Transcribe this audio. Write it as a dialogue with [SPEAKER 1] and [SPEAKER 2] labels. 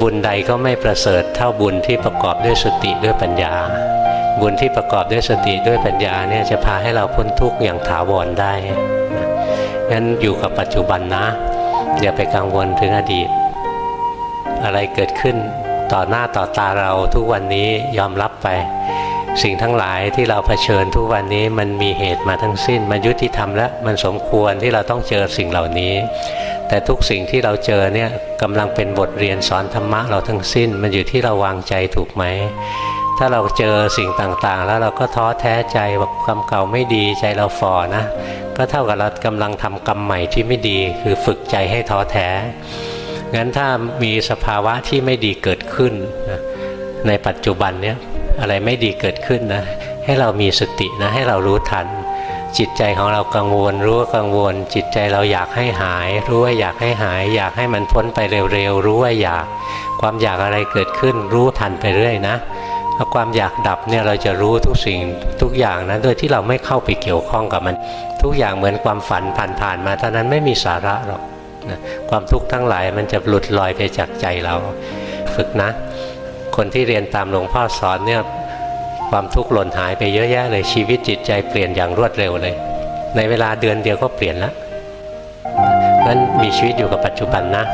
[SPEAKER 1] บุญใดก็ไม่ประเสริฐเท่าบุญที่ประกอบด้วยสติด้วยปัญญา บุญที่ประกอบด้วยสติด้วยปัญญาเนี่ยจะพาให้เราพ้นทุกข์อย่างถาวรได้งั้นอยู่กับปัจจุบันนะ อย่าไปกังวลถึงอดีต อะไรเกิดขึ้นต่อหน้าต่อตาเราทุกวันนี้ยอมรับไป สิ่งทั้งหลายที่เราเผชิญทุกวันนี้มันมีเหตุมาทั้งสิ้น มันยุติธรรมและมันสมควรที่เราต้องเจอสิ่งเหล่านี้ แต่ทุกสิ่งที่เราเจอเนี่ยกำลังเป็นบทเรียนสอนธรรมะเราทั้งสิ้น มันอยู่ที่เราวางใจถูกไหม ถ้าเราเจอสิ่งต่างๆ แล้วเราก็ท้อแท้ใจบอกกรรมเก่าไม่ดีใจเราฝ่อนะ ก็เท่ากับเรากำลังทำกรรมใหม่ที่ไม่ดีคือฝึกใจให้ท้อแท้ งั้นถ้ามีสภาวะที่ไม่ดีเกิดขึ้น ในปัจจุบันเนี้ยอะไรไม่ดีเกิดขึ้นนะให้เรามีสตินะให้เรารู้ทัน จิตใจของเรากังวลรู้ว่ากังวล จิตใจเราอยากให้หาย รู้ว่าอยากให้หาย อยากให้มันพ้นไปเร็วๆรู้ว่าอยากความอยากอะไรเกิดขึ้น รู้ทันไปเรื่อยนะถ้าความอยากดับเนี่ยเราจะรู้ทุกสิ่งทุกอย่างนะโดยที่เราไม่เข้าไปเกี่ยวข้องกับมัน ทุกอย่างเหมือนความฝันผ่านๆมาเท่านั้นไม่มีสาระหรอกนะความทุกข์ทั้งหลายมันจะหลุดลอยไปจากใจเรา ฝึกนะ คนที่เรียนตามหลวงพ่อสอนเนี่ย ความทุกข์หล่นหายไปเยอะแยะเลยชีวิตจิตใจเปลี่ยนอย่างรวดเร็วเลย ในเวลาเดือนเดียวก็เปลี่ยนแล้วนั้นมีชีวิตอยู่กับปัจจุบันนะ